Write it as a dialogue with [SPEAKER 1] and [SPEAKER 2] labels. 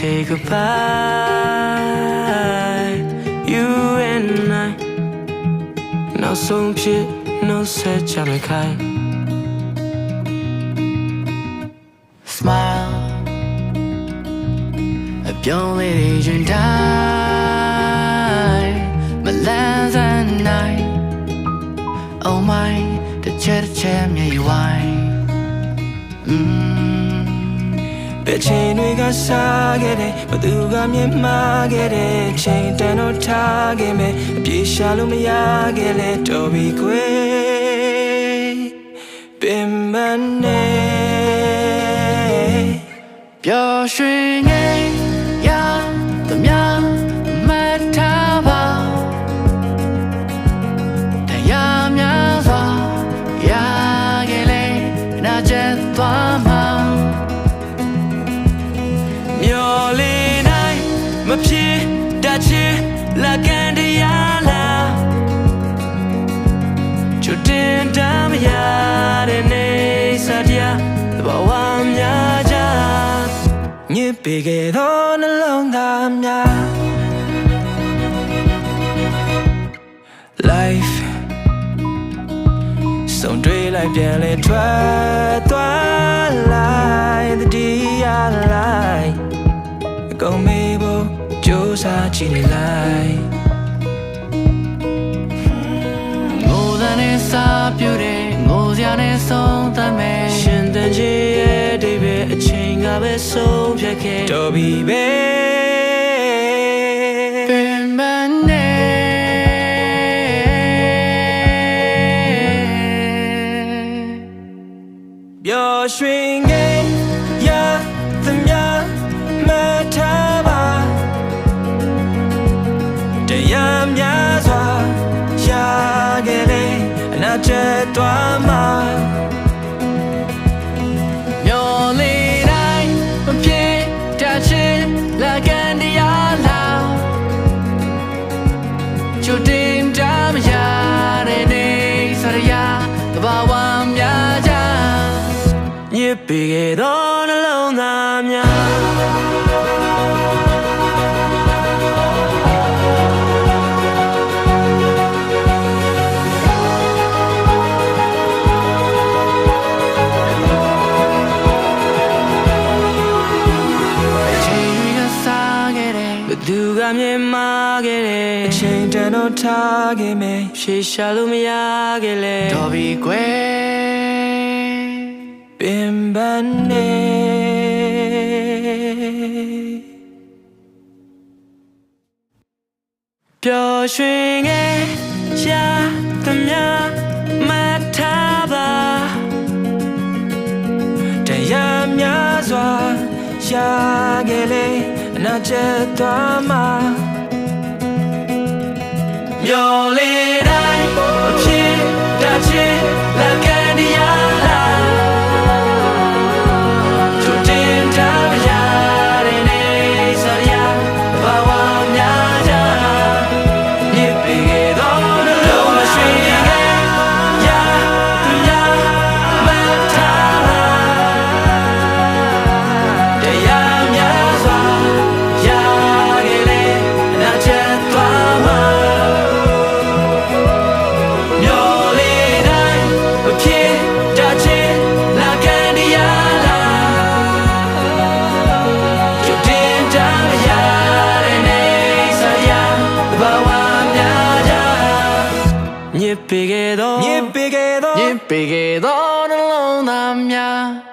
[SPEAKER 1] say goodbye you and I နောက်ဆုံးဖြစ်နှုတ်ဆက်ကြမယ်ခိုင်
[SPEAKER 2] smile အပြောင်းလေးတွေရင်တိုင်းမလန်းစမ်းနိုင် Oh my တစ်ချက်တစ်ချ က်မြေဝိုင်း
[SPEAKER 1] ဘယ်ချိန်တွေကစားခဲ့တယ်ဘသူကမြင်မှားခဲ့တယ်ချိန်တန်တော့ထားခဲ့မယ်အပြေရှာလို့မရခဲ့လဲတော်ပြီခွေပင်မနေ
[SPEAKER 2] ပျော်ရွှ င်တမ်းမ
[SPEAKER 1] ရတဲ့နေစတရားသဘာဝများကြညစ်ပေခဲ့သောနှလုံးသားများ life ဆုံးတွေ့လိုက်ပြန်လဲထွက်သွားလိုက်တတိယလိုက်အကုန်မေးဖို့ကြိုးစားကြည့်နေလိုက်
[SPEAKER 2] နဲ့စာပြူတဲ့ငိုစရာနဲ့ဆုံးသတ်မယ်
[SPEAKER 1] ရှင်တန်ချစ်ရဲ့ဒီပဲအချိန်ကပဲဆုံးဖြတ်ခဲ့တော်ပြီပဲ
[SPEAKER 2] ပင်မနဲ့
[SPEAKER 1] ပျော်ရွှင်ငယ်ရသမျှမထားပါတရားများ အနာကျက်သွားမှာ
[SPEAKER 2] မျော်လင့်တိုင်းမဖြစ်တတ်ချင်လက်ကန်တရားလားချူတင်တမ်းမရတဲ့နေစရယာတဘာဝများကြ
[SPEAKER 1] ညစ်ပေခဲ့သောနှလုံးသားများ သူကမြင်မာခဲ့တယ်အချိန်တန်တော့ထားခဲ့မယ်ဖြေရှာလို့မရခဲ့လေ
[SPEAKER 2] တော်ပြီကွယ်
[SPEAKER 1] ပင်ပန်းနေပျော်ရွှင်ငယ်ရှာသမျှမထားပါတရားများစွာရှာခဲ့လေအ နာကျက်သွားမှာမျော် ညစ်ပေခဲ့သောညစ်ပေခဲ့သော
[SPEAKER 2] ရင်ပေခဲ့သောနှလုံးသားများ